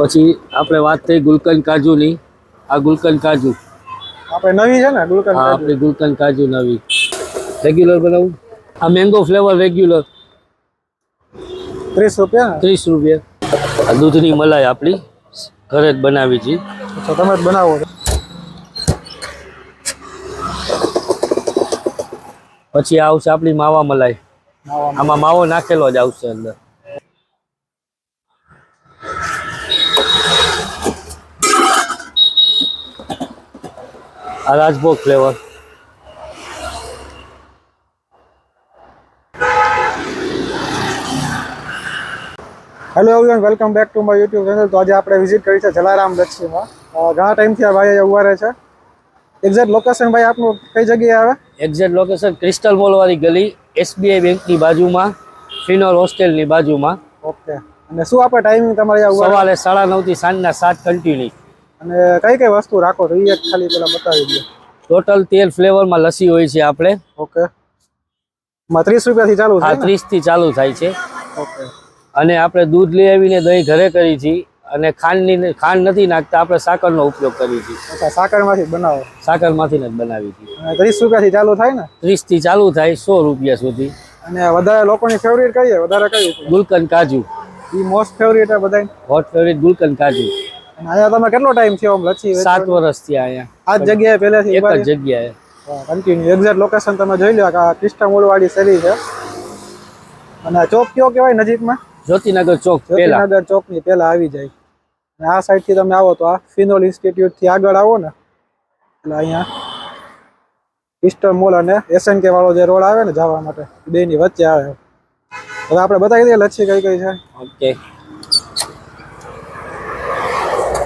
પછી આપણે વાત થઈ ગુલકંદ કાજુની. આ ગુલકંદ કાજુ. આપણે નવી છે ને ગુલકંદ કાજુ. આપણી ગુલકંદ કાજુ નવી. રેગ્યુલર બનાવું? આ મેંગો ફ્લેવર રેગ્યુલર ત્રીસ રૂપિયા ત્રીસ રૂપિયા. આ દૂધની મલાઈ આપણી. ઘરે જ બનાવી છે તમે જ બનાવો છો. પછી આવશે આપણી માવા મલાઈ. આમાં માવો નાખેલો જ આવશે અંદર. આ Rajbhog flavour hello everyone welcome back to my YouTube channel તો આજે આપણે વિઝિટ કરી છે જલારામ લચ્છીમાં ઘણા ટાઈમથી આ ભાઈ ઊભા રહે છે. એક્ઝેક્ટ લોકેશન ભાઈ આપનું કઈ જગ્યાએ આવે? એક્ઝેક્ટ લોકેશન ક્રિસ્ટલ મોલવાળી ગલી એસબીઆઈ બેંકની બાજુમાં ફિનોલ હોસ્ટેલની બાજુમાં. ઓકે અને શું આપણે ટાઈમિંગ તમારે સવારે સાડા નવથી સાંજના સાત કન્ટિન્યુ અને કઈ કઈ વસ્તુ રાખો છો એ એક ખાલી પેલા બતાવી દો. ટોટલ તેલ ફ્લેવરમાં લસ્સી હોય છે આપણે. ઓકે ત્રીસ રૂપિયાથી ચાલુ આ થાય ને? ત્રીસથી ચાલુ થાય છે. ઓકે અને આપણે દૂધ લઈ આવીને દહીં ઘરે કરી છીએ અને ખાંડની ખાંડ નથી નાખતા આપણે સાકરનો ઉપયોગ કરીએ છીએ. સાકરમાંથી બનાવો. સાકરમાંથી જ બનાવી છીએ. ત્રીસ રૂપિયાથી ચાલુ થાય ને? ત્રીસથી ચાલુ થાય સો રૂપિયા સુધી. અને વધારે લોકોની ફેવરિટ કઈ છે? વધારે કઈ છે? ગુલકંદ કાજુ. એ મોસ્ટ ફેવરિટ બધા હોટ ફેવરિટ ગુલકંદ કાજુ. અહીંયા તમે કેટલો ટાઈમ થયો આમ લચ્છી સાત વર્ષથી અહીંયા. આ જગ્યાએ પહેલેથી એક જ જગ્યાએ. કન્ટિન્યુ એક્ઝેક્ટ લોકેશન તમે જોઈ લો કે આ ક્રિસ્ટા મોડવાળી શેરી છે. અને ચોક કયો કહેવાય નજીકમાં? જ્યોતિનગર ચોક જ્યોતિનગર ચોકની પહેલા આવી જાય. અને આ સાઈડથી તમે આવો તો આ ફિનોલ ઇન્સ્ટિટ્યૂટથી આગળ આવો ને એટલે અહીંયા ક્રિસ્ટલ મોલ અને એસએનકે વાળો જે રોડ આવે ને જવા માટે બે ની વચ્ચે આવે. હવે આપણે બતાવી દઈએ લચ્છી કઈ કઈ છે. ઓકે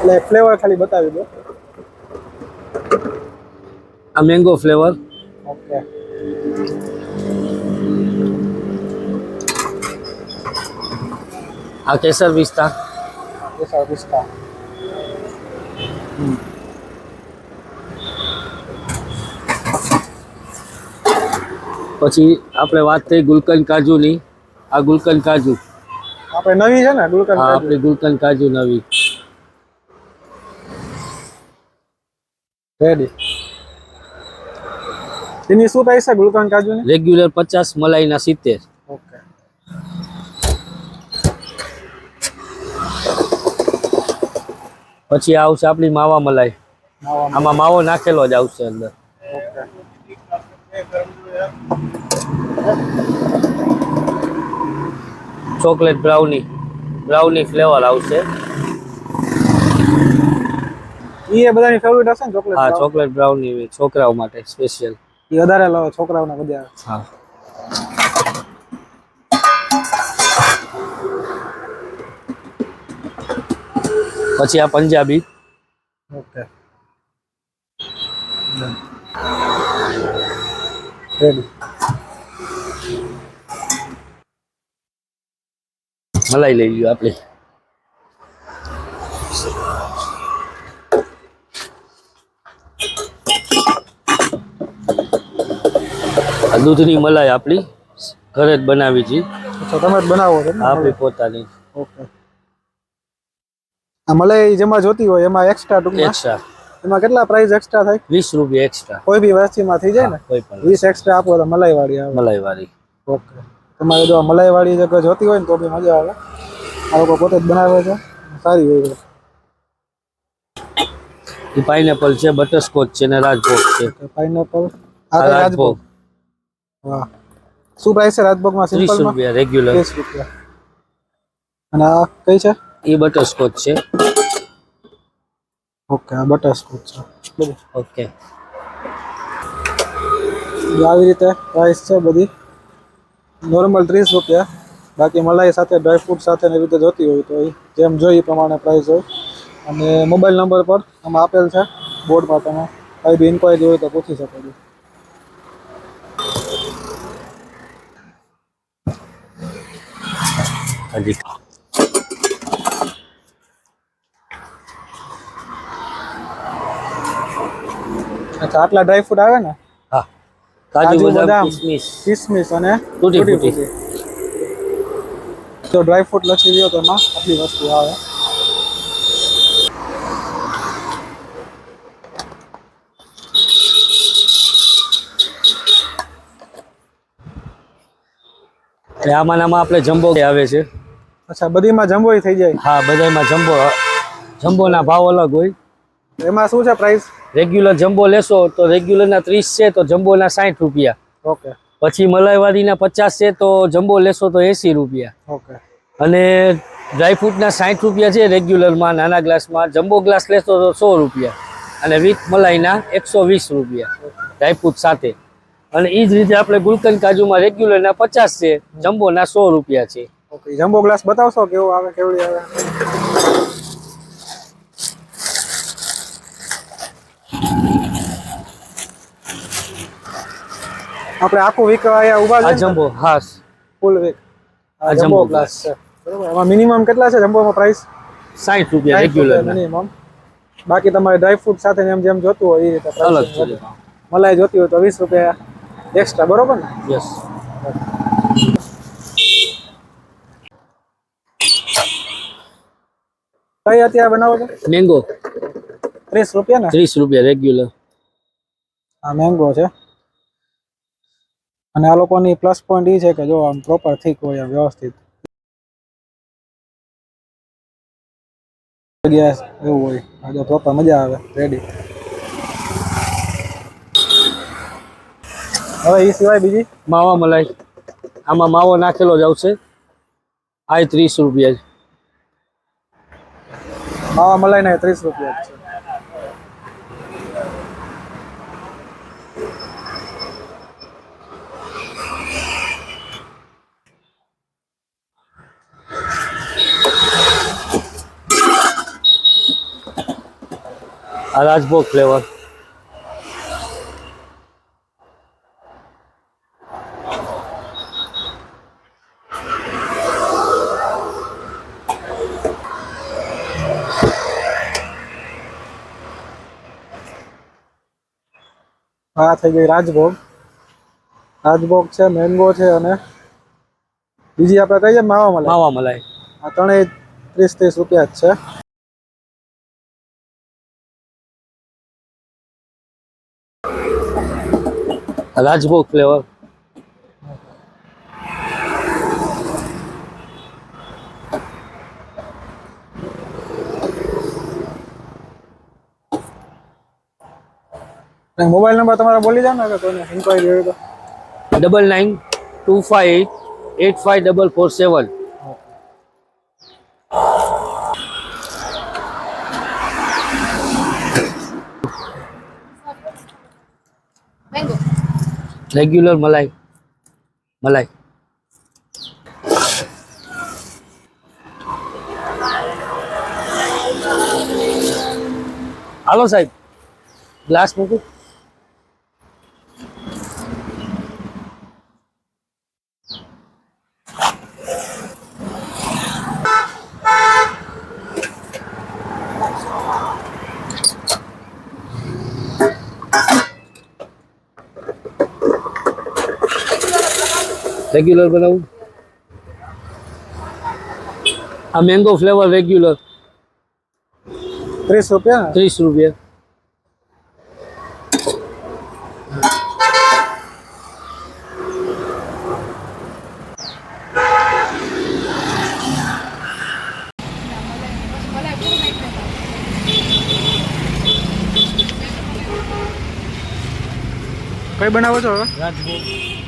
એટલે ફ્લેવર ખાલી બતાવી દો. આ મેંગો ફ્લેવર ઓકે આ કેસર પિસ્તા. એસા પિસ્તા. પછી આપણે વાત થઈ ગુલકંદ કાજુની. આ ગુલકંદ કાજુ. આપણે નવી છે ને ગુલકંદ આ કાજુ. આપણી ગુલકંદ કાજુ નવી. રેડી એની શું પ્રાઇસ છે કાજુ કાજુની? રેગ્યુલર પચાસ મલાઈના સિત્તેર. ઓકે પછી આવશે આપણી માવા મલાઈ. આમાં માવો નાખેલો જ આવશે અંદર. ચોકલેટ બ્રાઉની બ્રાઉની ફ્લેવર આવશે. એ બધાની ફેવરિટ હશે ને ચોકલેટ હા ચોકલેટ બ્રાઉની છોકરાઓ માટે સ્પેશિયલ એ વધારે લાવે છોકરાઓના બધા હા. પછી આ પંજાબી. ઓકે. રેડી મલાઈ લઈ લ્યો આપણે. દૂધની મલાઈ આપણી ઘરે જ બનાવી છે. અચ્છા તમે જ બનાવો છો આપણી પોતાની. ઓકે. આ મલાઈ જેમાં જોતી હોય એમાં એક્સ્ટ્રા ટૂંકમાં? એક્સ્ટ્રા એમાં કેટલા પ્રાઇસ એક્સ્ટ્રા થાય? વીસ રૂપિયા એક્સ્ટ્રા કોઈ બી વસ્તીમાં થઈ જાય ને? કોઈ પણ વીસ એક્સ્ટ્રા આપો તો મલાઈ વાળી આવે. મલાઈ વાળી ઓકે. તમારે જો મલાઈ વાળી જગ્યા જોતી હોય ને તો બી મજા આવે. આ લોકો પોતે જ બનાવે છે. સારી હોય છે. પાઇનેપલ છે બટરસ્કોચ છે ને રાજભોગ છે. પાઇનેપલ રાજભોગ. વાહ. શું પ્રાઇસ છે રાજભોગમાં? ત્રીસ સિમ્પલમાં રૂપિયા રેગ્યુલર ત્રીસ રૂપિયા. અને આ કઈ છે? એ બટરસ્કોચ છે. ઓકે આ બટરસ્કોચ છે. ઓકે જો આવી રીતે પ્રાઇસ છે બધી. નોર્મલ ત્રીસ રૂપિયા. બાકી મલાઈ સાથે ડ્રાયફ્રૂટ સાથે ને એવી રીતે જોતી હોય તો એ જેમ જોઈએ એ પ્રમાણે પ્રાઇસ હોય. અને મોબાઈલ નંબર પર આમાં આપેલ છે. બોર્ડમાં તમે કઈ બી ઇન્ક્વાયરી હોય તો પૂછી શકો છો. હજી અચ્છા આટલા ડ્રાય ફ્રૂટ આવે ને? હા. કાજુ બદામ કિસમિસ. અને તૂટી ફૂટી. તો ડ્રાય ફ્રૂટ લખી દો તો એમાં આટલી વસ્તુ આવે. એટલે આમાં આમાં આપણે જમ્બો આવે છે. અચ્છા બધીમાં જમ્બો થઈ જાય. હા બધામાં જમ્બો જમ્બોના ભાવ અલગ હોય. એમાં શું છે પ્રાઇસ રેગ્યુલર જમ્બો લેશો તો રેગ્યુલરના ત્રીસ છે તો જમ્બોના સાઠ રૂપિયા. ઓકે. પછી મલાઈવાળીના પચાસ છે તો જમ્બો લેશો તો એંસી રૂપિયા. ઓકે. અને ડ્રાયફ્રૂટના સાઠ રૂપિયા છે રેગ્યુલરમાં નાના ગ્લાસમાં. જમ્બો ગ્લાસ લેશો તો સો રૂપિયા. અને વિથ મલાઈના એકસો વીસ રૂપિયા ડ્રાયફ્રૂટ સાથે. અને એ જ રીતે આપણે ગુલકંદ કાજુમાં રેગ્યુલરના પચાસ છે જમ્બોના સો રૂપિયા છે. ઓકે જમ્બો ગ્લાસ બતાવશો કેવું આવે કેવડી આવે? આપણે આખું વીક અહીંયા ઊભા છે જમ્બો હા. ફૂલ વીક આ જમ્બો ગ્લાસ છે. બરોબર? એમાં મિનિમમ કેટલા છે જમ્બોમાં પ્રાઇસ સાઠ રૂપિયા રેગ્યુલર મિનિમમ બાકી તમારે ડ્રાય ફ્રૂટ સાથે જેમ જેમ જોતું હોય એ રીતે અલગ છે. મલાઈ જોતી હોય તો વીસ રૂપિયા એક્સ્ટ્રા બરોબર ને? યસ કઈ અત્યારે બનાવો છો મેંગો ત્રીસ રૂપિયા ને? ત્રીસ રૂપિયા રેગ્યુલર આ મેંગો છે. અને આ લોકોની પ્લસ પોઈન્ટ એ છે કે જો આમ પ્રોપર થીક હોય આમ વ્યવસ્થિત. જગ્યા એવું હોય. આજે પ્રોપર મજા આવે રેડી હવે એ સિવાય બીજી? માવા મલાઈ. આમાં માવો નાખેલો જ આવશે. આ ત્રીસ રૂપિયા છે માવા મલાઈના ત્રીસ રૂપિયા છે. આ રાજભોગ ફ્લેવર આ થઈ ગઈ રાજભોગ. રાજભોગ છે મેંગો છે અને બીજી આપણે કહીએ માવા મલાઈ. માવા મલાઈ. આ ત્રણેય ત્રીસ ત્રીસ રૂપિયા જ છે. રાજભોગ ફ્લેવર મોબાઈલ નંબર તમારો બોલી જાવ ને કે કોઈને ઇન્ક્વાયરી હોય તો. Double nine two five eight five double four seven regular મલાઈ મલાઈ હાલો સાહેબ ગ્લાસ મૂકું? રેગ્યુલર બનાવું? આ મેંગો ફ્લેવર રેગ્યુલર ત્રીસ રૂપિયા? ત્રીસ રૂપિયા. કઈ બનાવો છો? હવે રાજભોગ.